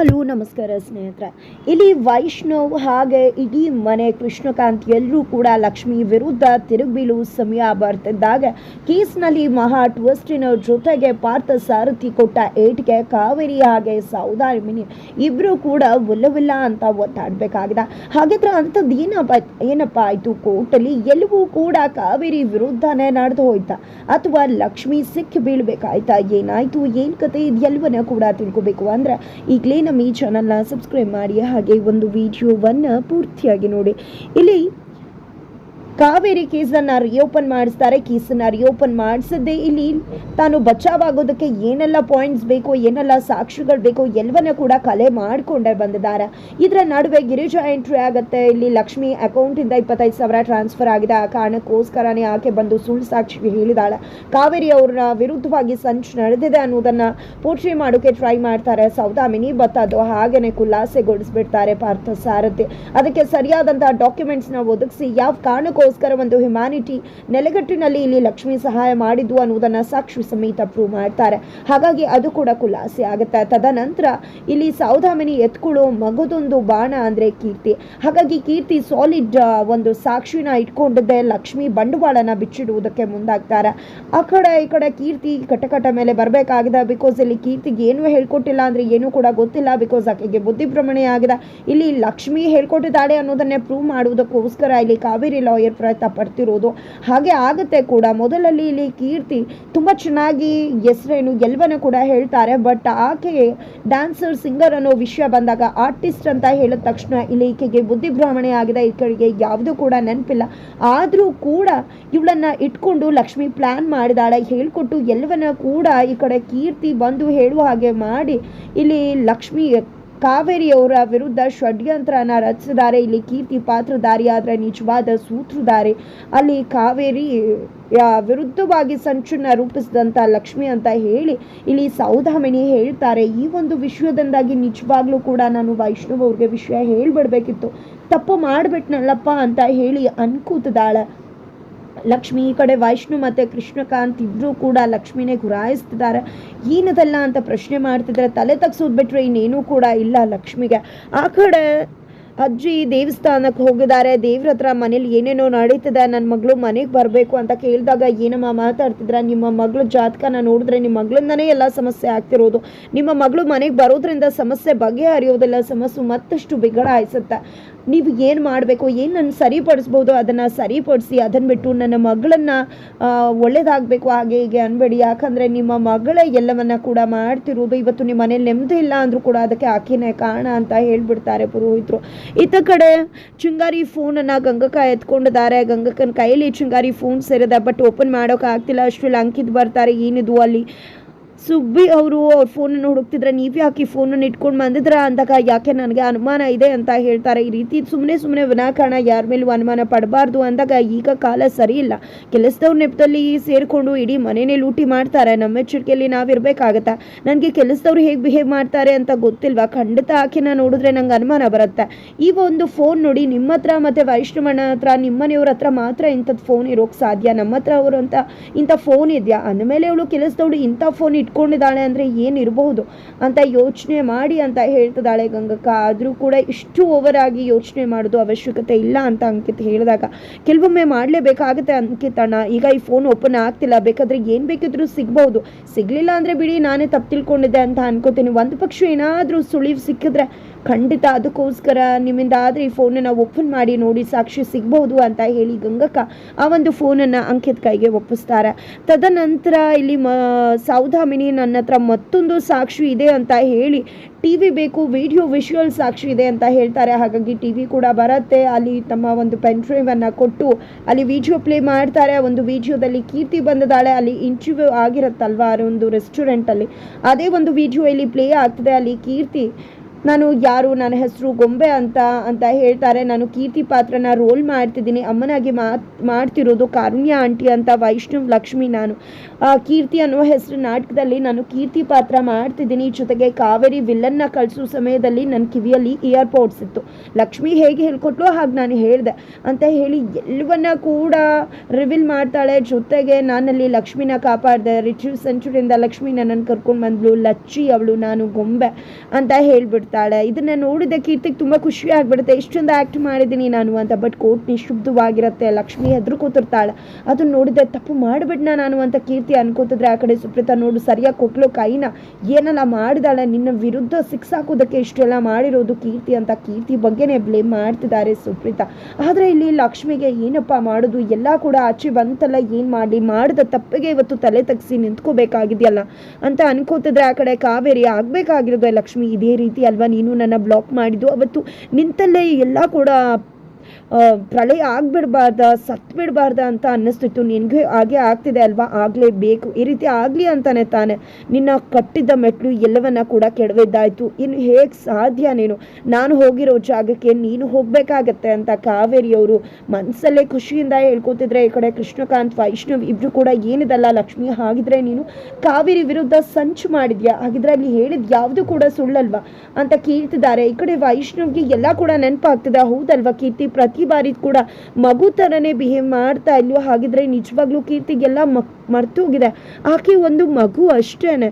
Hello, ನಮಸ್ಕಾರ ಸ್ನೇಹಿತರೆ. ಇಲ್ಲಿ ವೈಷ್ಣವ್ ಹಾಗೆ ಇಡೀ ಮನೆ ಕೃಷ್ಣಕಾಂತ್ ಎಲ್ಲರೂ ಕೂಡ ಲಕ್ಷ್ಮಿ ವಿರುದ್ಧ ತಿರುಗಿಬೀಳು ಸಮಯ ಬರ್ತಿದ್ದಾಗ. ಕೇಸ್ನಲ್ಲಿ ಮಹಾ ಟ್ವಿಸ್ಟಿನ ಜೊತೆಗೆ ಪಾರ್ಥ ಸಾರಥಿ ಕೊಟ್ಟ ಏಟ್ಗೆ ಕಾವೇರಿ ಹಾಗೆ ಸೌದಾಮಿನಿ ಇಬ್ಬರು ಕೂಡ ಒಲ್ಲವಿಲ್ಲ ಅಂತ ಒತ್ತಾಡಬೇಕಾಗಿದೆ ಹಾಗಿದ್ರೆ ಅಂಥದ್ದು ಏನಪ್ಪ ಏನಪ್ಪ ಆಯಿತು ಕೋರ್ಟಲ್ಲಿ? ಎಲ್ಲವೂ ಕೂಡ ಕಾವೇರಿ ವಿರುದ್ಧನೇ ನಡೆದು ಹೋಯ್ತಾ? ಅಥವಾ ಲಕ್ಷ್ಮಿ ಸಿಕ್ಕಿ ಬೀಳ್ಬೇಕಾಯ್ತಾ? ಏನಾಯ್ತು? ಏನು ಕತೆ? ಇದೆಲ್ಲವನ್ನ ಕೂಡ ತಿಳ್ಕೊಬೇಕು. ಅಂದ್ರೆ ಈಗಲೇ ನಮ್ಮ ಈ ಚಾನಲ್ನ ಸಬ್ಸ್ಕ್ರೈಬ್ ಮಾಡಿ ಹಾಗೆ ಒಂದು ವಿಡಿಯೋವನ್ನು ಪೂರ್ತಿಯಾಗಿ ನೋಡಿ. ಇಲ್ಲಿ ಕಾವೇರಿ ಕೇಸನ್ನು ರಿಓಪನ್ ಮಾಡಿಸ್ತಾರೆ. ಕೇಸನ್ನು ರಿಓಪನ್ ಮಾಡಿಸದೆ ಇಲ್ಲಿ ತಾನು ಬಚಾವಾಗೋದಕ್ಕೆ ಏನೆಲ್ಲ ಪಾಯಿಂಟ್ಸ್ ಬೇಕು, ಏನೆಲ್ಲ ಸಾಕ್ಷಿಗಳು ಬೇಕು ಎಲ್ಲವನ್ನ ಕೂಡ ಕಲೆ ಮಾಡಿಕೊಂಡೇ ಬಂದಿದ್ದಾರೆ. ಇದರ ನಡುವೆ ಗಿರಿಜಾ ಎಂಟ್ರಿ ಆಗುತ್ತೆ. ಇಲ್ಲಿ ಲಕ್ಷ್ಮಿ ಅಕೌಂಟಿಂದ ಇಪ್ಪತ್ತೈದು ಸಾವಿರ ಟ್ರಾನ್ಸ್ಫರ್ ಆಗಿದೆ. ಆ ಕಾರಣಕ್ಕೋಸ್ಕರನೇ ಆಕೆ ಬಂದು ಸುಳ್ಳು ಸಾಕ್ಷಿ ಹೇಳಿದಾಳೆ. ಕಾವೇರಿ ಅವರ ವಿರುದ್ಧವಾಗಿ ಸಂಚು ನಡೆದಿದೆ ಅನ್ನೋದನ್ನ ಪೋಟ್ರಿ ಮಾಡೋಕೆ ಟ್ರೈ ಮಾಡ್ತಾರೆ. ಸೌದಾಮಿನಿ ಬಟ್ ಅದು ಹಾಗೇನೆ ಖುಲಾಸೆಗೊಳಿಸ್ಬಿಡ್ತಾರೆ ಪಾರ್ಥ ಸಾರಥಿ ಅದಕ್ಕೆ ಸರಿಯಾದಂತಹ ಡಾಕ್ಯುಮೆಂಟ್ಸ್ನ ಒದಗಿಸಿ ಯಾವ ಕಾರಣಕ್ಕೋಸ್ಕರ ಒಂದು ಹ್ಯುಮ್ಯಾನಿಟಿ ನೆಲೆಗಟ್ಟಿನಲ್ಲಿ ಇಲ್ಲಿ ಲಕ್ಷ್ಮಿ ಸಹಾಯ ಮಾಡಿದ್ದು ಅನ್ನೋದನ್ನ ಸಾಕ್ಷಿ ಸಮೇತ ಪ್ರೂವ್ ಮಾಡ್ತಾರೆ. ಹಾಗಾಗಿ ಅದು ಕೂಡ ಖುಲಾಸೆ ಆಗುತ್ತೆ. ತದನಂತರ ಇಲ್ಲಿ ಸೌದಾಮಿನಿ ಎತ್ಕೊಳ್ಳೋ ಮಗದೊಂದು ಬಾಣ ಅಂದ್ರೆ ಕೀರ್ತಿ. ಹಾಗಾಗಿ ಕೀರ್ತಿ ಸಾಲಿಡ್ ಒಂದು ಸಾಕ್ಷಿನ ಇಟ್ಕೊಂಡಿದ್ದೆ ಲಕ್ಷ್ಮಿ ಬಂಡವಾಳನ ಬಿಚ್ಚಿಡುವುದಕ್ಕೆ ಮುಂದಾಗ್ತಾರೆ. ಆ ಕಡೆ, ಈ ಕಡೆ ಕೀರ್ತಿ ಕಟಕಟ ಮೇಲೆ ಬರಬೇಕಾಗಿದೆ. ಬಿಕಾಸ್ ಇಲ್ಲಿ ಕೀರ್ತಿಗೆ ಏನೂ ಹೇಳ್ಕೊಟ್ಟಿಲ್ಲ ಅಂದ್ರೆ ಏನೂ ಕೂಡ ಗೊತ್ತಿಲ್ಲ. ಬಿಕಾಸ್ ಆಕೆಗೆ ಬುದ್ಧಿ ಭ್ರಮಣೆ ಆಗಿದೆ. ಇಲ್ಲಿ ಲಕ್ಷ್ಮಿ ಹೇಳ್ಕೊಟ್ಟಿದ್ದಾಳೆ ಅನ್ನೋದನ್ನೇ ಪ್ರೂವ್ ಮಾಡುವುದಕ್ಕೋಸ್ಕರ ಇಲ್ಲಿ ಕಾವೇರಿ ಲಾಯರ್ ಪ್ರಯತ್ನ ಪಡ್ತಿರೋದು. ಹಾಗೆ ಆಗುತ್ತೆ ಕೂಡ. ಮೊದಲಲ್ಲಿ ಇಲ್ಲಿ ಕೀರ್ತಿ ತುಂಬ ಚೆನ್ನಾಗಿ ಹೆಸರೇನು ಗೆಲ್ವನ ಕೂಡ ಹೇಳ್ತಾರೆ. ಬಟ್ ಆಕೆ ಡ್ಯಾನ್ಸರ್ ಸಿಂಗರ್ ಅನ್ನೋ ವಿಷಯ ಬಂದಾಗ ಆರ್ಟಿಸ್ಟ್ ಅಂತ ಹೇಳಿದ ತಕ್ಷಣ ಇಲ್ಲಿ ಈಕೆಗೆ ಬುದ್ಧಿಭ್ರಮಣೆ ಆಗಿದೆ. ಈ ಕಡೆಗೆ ಯಾವುದೂ ಕೂಡ ನೆನಪಿಲ್ಲ. ಆದರೂ ಕೂಡ ಇವಳನ್ನ ಇಟ್ಕೊಂಡು ಲಕ್ಷ್ಮಿ ಪ್ಲಾನ್ ಮಾಡಿದಾಳೆ. ಹೇಳ್ಕೊಟ್ಟು ಎಲ್ಲವನ್ನ ಕೂಡ ಈ ಕಡೆ ಕೀರ್ತಿ ಬಂದು ಹೇಳುವ ಹಾಗೆ ಮಾಡಿ ಇಲ್ಲಿ ಲಕ್ಷ್ಮಿ ಕಾವೇರಿಯವರ ವಿರುದ್ಧ ಷಡ್ಯಂತ್ರನ ರಚಿಸಿದ್ದಾರೆ. ಇಲ್ಲಿ ಕೀರ್ತಿ ಪಾತ್ರಧಾರಿ ಆದರೆ ನಿಜವಾದ ಸೂತ್ರಧಾರಿ. ಅಲ್ಲಿ ಕಾವೇರಿ ವಿರುದ್ಧವಾಗಿ ಸಂಚನ್ನ ರೂಪಿಸಿದಂಥ ಲಕ್ಷ್ಮಿ ಅಂತ ಹೇಳಿ ಇಲ್ಲಿ ಸೌದಾಮಿನಿ ಹೇಳ್ತಾರೆ. ಈ ಒಂದು ವಿಷಯದಿಂದಾಗಿ ನಿಜವಾಗ್ಲೂ ಕೂಡ ನಾನು ವೈಷ್ಣವ್ ಅವ್ರಿಗೆ ವಿಷಯ ಹೇಳ್ಬಿಡ್ಬೇಕಿತ್ತು. ತಪ್ಪು ಮಾಡ್ಬಿಟ್ನಲ್ಲಪ್ಪ ಅಂತ ಹೇಳಿ ಅನ್ಕೂತದಾಳೆ ಲಕ್ಷ್ಮಿ ಈ ಕಡೆ ವೈಷ್ಣು ಮತ್ತು ಕೃಷ್ಣಕಾಂತ್ ಇಬ್ಬರೂ ಕೂಡ ಲಕ್ಷ್ಮಿನೇ ಗುರಾಯಿಸ್ತಿದ್ದಾರೆ. ಏನದಲ್ಲ ಅಂತ ಪ್ರಶ್ನೆ ಮಾಡ್ತಿದ್ದಾರೆ ತಲೆ ತಗ್ಸೋದು ಬಿಟ್ರೆ ಇನ್ನೇನೂ ಕೂಡ ಇಲ್ಲ ಲಕ್ಷ್ಮಿಗೆ. ಆ ಕಡೆ ಅಜ್ಜಿ ದೇವಸ್ಥಾನಕ್ಕೆ ಹೋಗಿದ್ದಾರೆ. ದೇವ್ರ ಹತ್ರ ಮನೇಲಿ ಏನೇನೋ ನಡೀತದೆ. ನನ್ನ ಮಗಳು ಮನೆಗೆ ಬರಬೇಕು ಅಂತ ಕೇಳಿದಾಗ ಏನಮ್ಮ ಮಾತಾಡ್ತಿದ್ರೆ? ನಿಮ್ಮ ಮಗಳ ಜಾತಕನ ನೋಡಿದ್ರೆ ನಿಮ್ಮ ಮಗಳಿಂದನೇ ಎಲ್ಲ ಸಮಸ್ಯೆ ಆಗ್ತಿರೋದು. ನಿಮ್ಮ ಮಗಳು ಮನೆಗೆ ಬರೋದ್ರಿಂದ ಸಮಸ್ಯೆ ಬಗೆಹರಿಯೋದಿಲ್ಲ. ಸಮಸ್ಯೆ ಮತ್ತಷ್ಟು ಬಿಗಡಾಯಿಸುತ್ತೆ. ನೀವು ಏನು ಮಾಡಬೇಕು, ಏನು ನಾನು ಸರಿಪಡಿಸ್ಬೋದು, ಅದನ್ನು ಸರಿಪಡಿಸಿ ಅದನ್ನು ಬಿಟ್ಟು ನನ್ನ ಮಗಳನ್ನು ಒಳ್ಳೇದಾಗಬೇಕು, ಹಾಗೆ ಹೀಗೆ ಅನ್ಬೇಡಿ. ಯಾಕಂದರೆ ನಿಮ್ಮ ಮಗಳೇ ಎಲ್ಲವನ್ನು ಕೂಡ ಮಾಡ್ತಿರೋದು ಇವತ್ತು ನಿಮ್ಮ ಮನೇಲಿ ನೆಮ್ಮದಿ ಇಲ್ಲ ಅಂದರೂ ಕೂಡ ಅದಕ್ಕೆ ಆಕೆನೇ ಕಾರಣ ಅಂತ ಹೇಳ್ಬಿಡ್ತಾರೆ ಪುರೋಹಿತರು. ಇತ್ತ ಕಡೆ ಚಿಂಗಾರಿ ಫೋನನ್ನು ಗಂಗಕ್ಕ ಎತ್ಕೊಂಡಿದ್ದಾರೆ. ಗಂಗಕ್ಕನ ಕೈಯಲ್ಲಿ ಚಿಂಗಾರಿ ಫೋನ್ ಸೇರಿದೆ, ಬಟ್ ಓಪನ್ ಮಾಡೋಕ್ಕಾಗ್ತಿಲ್ಲ. ಅಷ್ಟು ಲಂಕಿದ್ ಬರ್ತಾರೆ, ಏನಿದು ಅಲ್ಲಿ? ಸುಬ್ಬಿ ಅವರು ಅವ್ರ ಫೋನನ್ನು ಹುಡುಕ್ತಿದ್ರೆ ನೀವು ಯಾಕೆ ಈ ಫೋನನ್ನು ಇಟ್ಕೊಂಡು ಬಂದಿದ್ರ ಅಂದಾಗ ಯಾಕೆ ನನಗೆ ಅನುಮಾನ ಇದೆ ಅಂತ ಹೇಳ್ತಾರೆ. ಈ ರೀತಿ ಸುಮ್ಮನೆ ಸುಮ್ಮನೆ ವಿನಾಕಾರಣ ಯಾರ ಮೇಲೂ ಅನುಮಾನ ಪಡಬಾರ್ದು ಅಂದಾಗ ಈಗ ಕಾಲ ಸರಿ ಇಲ್ಲ. ಕೆಲಸದವ್ರ ನೆಪದಲ್ಲಿ ಸೇರಿಕೊಂಡು ಇಡೀ ಮನೆನೇ ಲೂಟಿ ಮಾಡ್ತಾರೆ. ನಮ್ಮ ಎಚ್ಚರಿಕೆಯಲ್ಲಿ ನಾವಿರಬೇಕಾಗತ್ತೆ ನನಗೆ ಕೆಲಸದವ್ರು ಹೇಗೆ ಬಿಹೇವ್ ಮಾಡ್ತಾರೆ ಅಂತ ಗೊತ್ತಿಲ್ವಾ? ಖಂಡಿತ ಆಕೆನ ನೋಡಿದ್ರೆ ನಂಗೆ ಅನುಮಾನ ಬರುತ್ತೆ. ಈ ಒಂದು ಫೋನ್ ನೋಡಿ ನಿಮ್ಮ ಹತ್ರ ಮತ್ತು ವೈಷ್ಣವಣ್ಣ ಹತ್ರ, ನಿಮ್ಮನೆಯವ್ರ ಹತ್ರ ಮಾತ್ರ ಇಂಥದ್ದು ಫೋನ್ ಇರೋಕೆ ಸಾಧ್ಯ? ನಮ್ಮ ಹತ್ರ ಅವರು ಅಂತ ಇಂಥ ಫೋನ್ ಇದೆಯಾ? ಅಂದಮೇಲೆ ಅವಳು ಕೆಲಸದವಳು ಇಂಥ ಫೋನ್ ಇಟ್ಕೊಂಡಿದ್ದಾಳೆ ಅಂದರೆ ಏನಿರಬಹುದು ಅಂತ ಯೋಚನೆ ಮಾಡಿ ಅಂತ ಹೇಳ್ತಿದ್ದಾಳೆ ಗಂಗಕ್ಕ. ಆದರೂ ಕೂಡ ಇಷ್ಟು ಓವರ್ ಆಗಿ ಯೋಚನೆ ಮಾಡೋದು ಅವಶ್ಯಕತೆ ಇಲ್ಲ ಅಂತ ಅಂಕಿತ್ ಹೇಳಿದಾಗ. ಕೆಲವೊಮ್ಮೆ ಮಾಡಲೇಬೇಕಾಗುತ್ತೆ ಅಂಕಿತಣ್ಣ. ಈಗ ಈ ಫೋನ್ ಓಪನ್ ಆಗ್ತಿಲ್ಲ. ಬೇಕಾದ್ರೆ ಏನು ಬೇಕಿದ್ರೂ ಸಿಗ್ಬಹುದು. ಸಿಗಲಿಲ್ಲ ಅಂದರೆ ಬಿಡಿ, ನಾನೇ ತಪ್ಪು ತಿಳ್ಕೊಂಡಿದ್ದೆ ಅಂತ ಅನ್ಕೋತೀನಿ. ಒಂದು ಪಕ್ಷ ಏನಾದರೂ ಸುಳಿವು ಸಿಕ್ಕಿದ್ರೆ ಖಂಡಿತ ಅದಕ್ಕೋಸ್ಕರ ನಿಮ್ಮಿಂದ ಆದರೆ ಈ ಫೋನನ್ನು ಓಪನ್ ಮಾಡಿ ನೋಡಿ ಸಾಕ್ಷಿ ಸಿಗ್ಬಹುದು ಅಂತ ಹೇಳಿ ಗಂಗಕ್ಕ ಆ ಒಂದು ಫೋನನ್ನು ಅಂಕಿತ್ ಕೈಗೆ ಒಪ್ಪಿಸ್ತಾರೆ. ತದನಂತರ ಇಲ್ಲಿ ಮ ಸೌದಾಮಿನಿ ನನ್ನ ಹತ್ರ ಮತ್ತೊಂದು ಸಾಕ್ಷಿ ಇದೆ ಅಂತ ಹೇಳಿ ಟಿ ವಿ ಬೇಕು ವಿಡಿಯೋ ವಿಷುವಲ್ ಸಾಕ್ಷಿ ಇದೆ ಅಂತ ಹೇಳ್ತಾರೆ. ಹಾಗಾಗಿ ಟಿ ವಿ ಕೂಡ ಬರುತ್ತೆ. ಅಲ್ಲಿ ತಮ್ಮ ಒಂದು ಪೆನ್ ಡ್ರೈವನ್ನು ಕೊಟ್ಟು ಅಲ್ಲಿ ವಿಡಿಯೋ ಪ್ಲೇ ಮಾಡ್ತಾರೆ. ಒಂದು ವಿಡಿಯೋದಲ್ಲಿ ಕೀರ್ತಿ ಬಂದಿದ್ದಾಳೆ ಅಲ್ಲಿ ಇಂಟರ್ವ್ಯೂ ಆಗಿರುತ್ತಲ್ವಾ ಒಂದು ರೆಸ್ಟೋರೆಂಟಲ್ಲಿ ಅದೇ ಒಂದು ವಿಡಿಯೋ ಇಲ್ಲಿ ಪ್ಲೇ ಆಗ್ತದೆ. ಅಲ್ಲಿ ಕೀರ್ತಿ ನಾನು ಯಾರು, ನನ್ನ ಹೆಸರು ಗೊಂಬೆ ಅಂತ ಅಂತ ಹೇಳ್ತಾರೆ. ನಾನು ಕೀರ್ತಿ ಪಾತ್ರನ ರೋಲ್ ಮಾಡ್ತಿದ್ದೀನಿ. ಅಮ್ಮನಾಗಿ ಮಾತ್, ಮಾಡ್ತಿರೋದು ಕಾರುಣ್ಯ ಆಂಟಿ ಅಂತ ವೈಷ್ಣವ್ ಲಕ್ಷ್ಮಿ ನಾನು. ಕೀರ್ತಿ ಅನ್ನೋ ಹೆಸರು ನಾಟಕದಲ್ಲಿ ನಾನು ಕೀರ್ತಿ ಪಾತ್ರ ಮಾಡ್ತಿದ್ದೀನಿ. ಜೊತೆಗೆ ಕಾವೇರಿ ವಿಲ್ಲನ್ನ ಕಳಿಸೋ ಸಮಯದಲ್ಲಿ ನನ್ನ ಕಿವಿಯಲ್ಲಿ ಇಯರ್ಪೋರ್ಟ್ಸ್ ಇತ್ತು. ಲಕ್ಷ್ಮಿ ಹೇಗೆ ಹೇಳ್ಕೊಟ್ಲು ಹಾಗೆ ನಾನು ಹೇಳಿದೆ. ಅಂತ ಹೇಳಿ ಎಲ್ಲವನ್ನ ಕೂಡ ರಿವೀಲ್ ಮಾಡ್ತಾಳೆ. ಜೊತೆಗೆ ನಾನಲ್ಲಿ ಲಕ್ಷ್ಮಿನ ಕಾಪಾಡಿದೆ. ರಿಟ್ರೀವ್ ಸೆಂಚುರಿಯಿಂದ ಲಕ್ಷ್ಮಿ ನನ್ನನ್ನು ಕರ್ಕೊಂಡು ಬಂದ್ಲು. ಲಚ್ಚಿ ಅವಳು, ನಾನು ಗೊಂಬೆ ಅಂತ ಹೇಳ್ಬಿಡ್ತಾಳೆ ಕೂತಿರ್ತಾಳೆ ಇದನ್ನ ನೋಡಿದ ಕೀರ್ತಿಗೆ ತುಂಬ ಖುಷಿ ಆಗ್ಬಿಡುತ್ತೆ. ಇಷ್ಟೊಂದು ಆ್ಯಕ್ಟ್ ಮಾಡಿದ್ದೀನಿ ನಾನು ಅಂತ ಬಟ್ ಕೋರ್ಟ್ ನಿಶುಬ್ಧವಾಗಿರುತ್ತೆ ಲಕ್ಷ್ಮಿ ಹೆದ್ರು ಕೂತಿರ್ತಾಳೆ ಅದನ್ನ ನೋಡಿದೆ ತಪ್ಪು ಮಾಡಿಬಿಡ್ನ ನಾನು ಅಂತ ಕೀರ್ತಿ ಅನ್ಕೋತಿದ್ರೆ ಆ ಕಡೆ ಸುಪ್ರೀತಾ ನೋಡು, ಸರಿಯಾಗಿ ಕೊಟ್ಲು ಕೈನ ಏನೆಲ್ಲ ಮಾಡಿದಾಳೆ, ನಿನ್ನ ವಿರುದ್ಧ ಸಿಕ್ಸ್ ಹಾಕೋದಕ್ಕೆ ಇಷ್ಟೆಲ್ಲ ಮಾಡಿರೋದು ಕೀರ್ತಿ ಅಂತ ಕೀರ್ತಿ ಬಗ್ಗೆನೇ ಬ್ಲೇಮ್ ಮಾಡ್ತಿದ್ದಾರೆ ಸುಪ್ರೀತಾ. ಆದರೆ ಇಲ್ಲಿ ಲಕ್ಷ್ಮಿಗೆ ಏನಪ್ಪ ಮಾಡೋದು? ಎಲ್ಲ ಕೂಡ ಆಚೆ ಬಂತಲ್ಲ ಏನು ಮಾಡಿ ಮಾಡಿದ ತಪ್ಪಿಗೆ ಇವತ್ತು ತಲೆ ತಗ್ಸಿ ನಿಂತ್ಕೋಬೇಕಾಗಿದೆಯಲ್ಲ ಅಂತ ಅನ್ಕೋತಿದ್ರೆ ಆ ಕಡೆ ಕಾವೇರಿ ಆಗಬೇಕಾಗಿರೋದು ಲಕ್ಷ್ಮಿ. ಇದೇ ರೀತಿ ಅಲ್ವಾ ನೀನು ನನ್ನ ಬ್ಲಾಕ್ ಮಾಡಿದ್ದು? ಅವತ್ತು ನಿಂತಲ್ಲೇ ಎಲ್ಲ ಕೂಡ ಪ್ರಳಯ ಆಗ್ಬಿಡ್ಬಾರ್ದ ಸತ್ ಬಿಡಬಾರ್ದ ಅಂತ ಅನ್ನಿಸ್ತಿತ್ತು. ನಿನಗೆ ಹಾಗೆ ಆಗ್ತಿದೆ ಅಲ್ವಾ? ಆಗಲೇಬೇಕು ಈ ರೀತಿ ಆಗಲಿ ಅಂತಾನೆ ತಾನೆ. ನಿನ್ನ ಕಟ್ಟಿದ್ದ ಮೆಟ್ಲು ಎಲ್ಲವನ್ನ ಕೂಡ ಕೆಡವಿದ್ದಾಯ್ತು. ಇನ್ನು ಹೇಗೆ ಸಾಧ್ಯ ನೀನು? ನಾನು ಹೋಗಿರೋ ಜಾಗಕ್ಕೆ ನೀನು ಹೋಗಬೇಕಾಗತ್ತೆ ಅಂತ ಕಾವೇರಿಯವರು ಮನಸ್ಸಲ್ಲೇ ಖುಷಿಯಿಂದ ಹೇಳ್ಕೊತಿದ್ರೆ, ಈ ಕಡೆ ಕೃಷ್ಣಕಾಂತ್, ವೈಷ್ಣವ್ ಇಬ್ರು ಕೂಡ ಏನಿದಲ್ಲ, ಲಕ್ಷ್ಮಿ ಹಾಗಿದ್ರೆ ನೀನು ಕಾವೇರಿ ವಿರುದ್ಧ ಸಂಚು ಮಾಡಿದ್ಯಾ? ಹಾಗಿದ್ರೆ ಅಲ್ಲಿ ಹೇಳಿದ್ ಯಾವುದು ಕೂಡ ಸುಳ್ಳಲ್ವಾ? ಅಂತ ಕೇಳ್ತಿದ್ದಾರೆ. ಈ ಕಡೆ ವೈಷ್ಣವ್ಗೆ ಎಲ್ಲ ಕೂಡ ನೆನಪಾಗ್ತದೆ. ಹೌದಲ್ವಾ ಕೀರ್ತಿ? ಪ್ರತಿ ಬಾರಿ ಕೂಡ ಮಗು ಥರನೇ ಬಿಹೇವ್ ಮಾಡ್ತಾ ಇಲ್ವೋ ಹಾಗಿದ್ರೆ ನಿಜವಾಗ್ಲೂ ಕೀರ್ತಿಗೆಲ್ಲ ಮಕ್ ಮರ್ತೋಗಿದೆ. ಆಕೆ ಒಂದು ಮಗು ಅಷ್ಟೇನೆ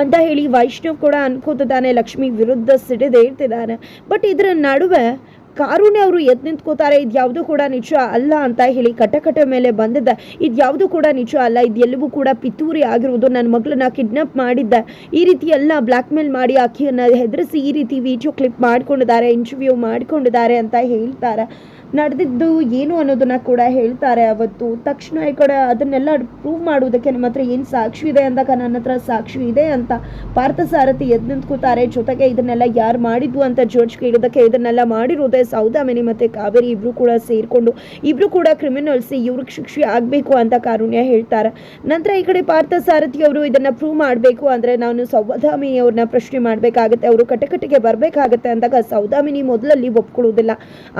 ಅಂತ ಹೇಳಿ ವೈಷ್ಣವ್ ಕೂಡ ಅನ್ಕೋತಿದ್ದಾನೆ. ಲಕ್ಷ್ಮಿ ವಿರುದ್ಧ ಸಿಡಿದು ಇರ್ತಿದ್ದಾನೆ. ಬಟ್ ಇದರ ನಡುವೆ ಕಾರುಣ್ಯ ಅವರು ಎದ್ದು ನಿಂತ್ಕೋತಾರೆ ಯಾವುದು ಕೂಡ ನಿಜ ಅಲ್ಲ ಅಂತ ಹೇಳಿ ಕಟಕಟ ಮೇಲೆ ಬಂದಿದ್ದ. ಇದು ಯಾವುದು ಕೂಡ ನಿಜ ಅಲ್ಲ, ಇದು ಎಲ್ಲವೂ ಕೂಡ ಪಿತೂರಿ ಆಗಿರುವುದು ನನ್ನ ಮಗಳನ್ನ ಕಿಡ್ನಾಪ್ ಮಾಡಿದ್ದ. ಈ ರೀತಿ ಎಲ್ಲ ಬ್ಲ್ಯಾಕ್ ಮೇಲ್ ಮಾಡಿ ಆಕೆಯನ್ನು ಹೆದರಿಸಿ ಈ ರೀತಿ ವಿಡಿಯೋ ಕ್ಲಿಪ್ ಮಾಡ್ಕೊಂಡಿದ್ದಾರೆ ಇಂಟರ್ವ್ಯೂ ಮಾಡ್ಕೊಂಡಿದ್ದಾರೆ ಅಂತ ಹೇಳ್ತಾರೆ. ನಡೆದಿದ್ದು ಏನು ಅನ್ನೋದನ್ನ ಕೂಡ ಹೇಳ್ತಾರೆ ಅವತ್ತು. ತಕ್ಷಣ ಈ ಕಡೆ ಅದನ್ನೆಲ್ಲ ಪ್ರೂವ್ ಮಾಡುವುದಕ್ಕೆ ನಮ್ಮ ಹತ್ರ ಏನು ಸಾಕ್ಷಿ ಇದೆ ಅಂದಾಗ ನನ್ನ ಹತ್ರ ಸಾಕ್ಷಿ ಇದೆ ಅಂತ ಪಾರ್ಥಸಾರಥಿ ಎದ್ದು ನಿಂತ್ಕೋತಾರೆ ಜೊತೆಗೆ ಇದನ್ನೆಲ್ಲ ಯಾರು ಮಾಡಿದ್ದು ಅಂತ ಜಡ್ಜ್ ಕೇಳಿದಕ್ಕೆ ಇದನ್ನೆಲ್ಲ ಮಾಡಿರೋದೇ ಸೌದಾಮಿನಿ ಮತ್ತೆ ಕಾವೇರಿ ಇಬ್ಬರು ಕೂಡ ಸೇರಿಕೊಂಡು ಇಬ್ಬರು ಕೂಡ ಕ್ರಿಮಿನಲ್ಸ್ ಇವ್ರಿಗೆ ಶಿಕ್ಷೆ ಆಗಬೇಕು ಅಂತ ಕಾರುಣ್ಯ ಹೇಳ್ತಾರೆ. ನಂತರ ಈ ಕಡೆ ಪಾರ್ಥಸಾರಥಿ ಅವರು ಇದನ್ನ ಪ್ರೂವ್ ಮಾಡಬೇಕು ಅಂದ್ರೆ ನಾನು ಸೌದಾಮಿನಿ ಅವ್ರನ್ನ ಪ್ರಶ್ನೆ ಮಾಡಬೇಕಾಗತ್ತೆ, ಅವರು ಕಟಕಟಿಗೆ ಬರಬೇಕಾಗತ್ತೆ ಅಂದಾಗ ಸೌದಾಮಿನಿ ಮೊದಲಲ್ಲಿ ಒಪ್ಕೊಳ್ಳೋದಿಲ್ಲ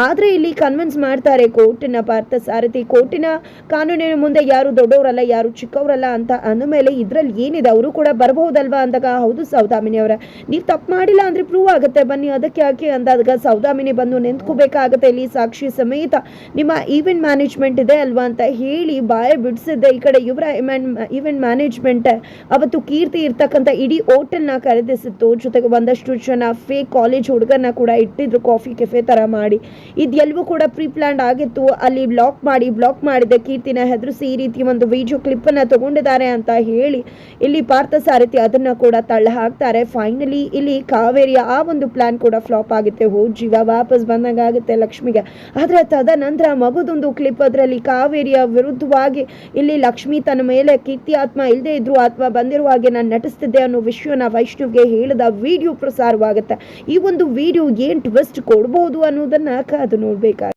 ಆದ್ರೆ ಇಲ್ಲಿ ಕನ್ವಿನ್ಸ್ ಮಾಡ್ತಾರೆ ಕೋರ್ಟಿನ ಪಾರ್ಥ ಸಾರಥಿ. ಕೋರ್ಟಿನ ಕಾನೂನಿನ ಮುಂದೆ ಯಾರು ದೊಡ್ಡವರಲ್ಲ, ಯಾರು ಚಿಕ್ಕವರಲ್ಲ ಅಂತ ಅಂದಮೇಲೆ ಇದ್ರಲ್ಲಿ ಏನಿದೆ? ಅವರು ಕೂಡ ಬರಬಹುದಲ್ವಾ ಅಂದಾಗ? ಹೌದು ಸೌದಾಮಿನಿ ಅವರ. ನೀವು ತಪ್ಪು ಮಾಡಿಲ್ಲ ಅಂದ್ರೆ ಪ್ರೂವ್ ಆಗುತ್ತೆ. ಬನ್ನಿ, ಅದಕ್ಕೆ ಯಾಕೆ ಅಂದಾಗ? ಸೌದಾಮಿನಿ ಬಂದು ನಿಂತ್ಕೋಬೇಕಾಗತ್ತೆ ಇಲ್ಲಿ ಸಾಕ್ಷಿ ಸಮೇತ. ನಿಮ್ಮ ಈವೆಂಟ್ ಮ್ಯಾನೇಜ್ಮೆಂಟ್ ಇದೆ ಅಲ್ವಾ ಅಂತ ಹೇಳಿ ಬಾಯ ಬಿಡಿಸಿದ್ದೆ ಈ ಕಡೆ ಇವರ ಈವೆಂಟ್ ಮ್ಯಾನೇಜ್ಮೆಂಟ್ ಅವತ್ತು ಕೀರ್ತಿ ಇರ್ತಕ್ಕಂಥ ಇಡೀ ಹೋಟೆಲ್ನ ಖರೀದಿಸಿತ್ತು. ಜೊತೆಗೆ ಒಂದಷ್ಟು ಜನ ಫೇಕ್ ಕಾಲೇಜ್ ಹುಡುಗರನ್ನ ಕೂಡ ಇಟ್ಟಿದ್ರು ಕಾಫಿ ಕೆಫೆ ತರ ಮಾಡಿ. ಇದೆಲ್ಲವೂ ಕೂಡ ಪ್ರೀ ಪ್ಲಾನ್ ಆಗಿತ್ತು. ಅಲ್ಲಿ ಬ್ಲಾಕ್ ಮಾಡಿ ಬ್ಲಾಕ್ ಮಾಡಿದ ಕೀರ್ತಿನ ಹೆದರಿಸಿ ಈ ರೀತಿ ಒಂದು ವಿಡಿಯೋ ಕ್ಲಿಪ್ ಅನ್ನ ತಗೊಂಡಿದ್ದಾರೆ ಅಂತ ಹೇಳಿ ಇಲ್ಲಿ ಪಾರ್ಥ ಸಾರಥಿ ಅದನ್ನ ಕೂಡ ತಳ್ಳ ಹಾಕ್ತಾರೆ. ಫೈನಲಿ ಇಲ್ಲಿ ಕಾವೇರಿಯ ಆ ಒಂದು ಪ್ಲಾನ್ ಕೂಡ ಫ್ಲಾಪ್ ಆಗುತ್ತೆ. ಹೋ ಜೀವ, ವಾಪಸ್ ಬಂದಂಗಾಗುತ್ತೆ ಲಕ್ಷ್ಮಿಗೆ. ಆದ್ರೆ ತದನಂತರ ಮಗದೊಂದು ಕ್ಲಿಪ್ ಅದರಲ್ಲಿ ಕಾವೇರಿಯ ವಿರುದ್ಧವಾಗಿ ಇಲ್ಲಿ ಲಕ್ಷ್ಮಿ ತನ್ನ ಮೇಲೆ ಕೀರ್ತಿ ಆತ್ಮ ಇಲ್ಲದೆ ಇದ್ರು ಆತ್ಮ ಬಂದಿರುವ ಹಾಗೆ ನಾನು ನಟಿಸ್ತಿದ್ದೆ ಅನ್ನೋ ವಿಷಯನ ವೈಷ್ಣವ್ಗೆ ಹೇಳಿದ ವಿಡಿಯೋ ಪ್ರಸಾರವಾಗುತ್ತೆ. ಈ ಒಂದು ವಿಡಿಯೋ ಏನ್ ಟ್ವಿಸ್ಟ್ ಕೊಡ್ಬೋದು ಅನ್ನೋದನ್ನ ಕಾದು ನೋಡ್ಬೇಕಾಗುತ್ತೆ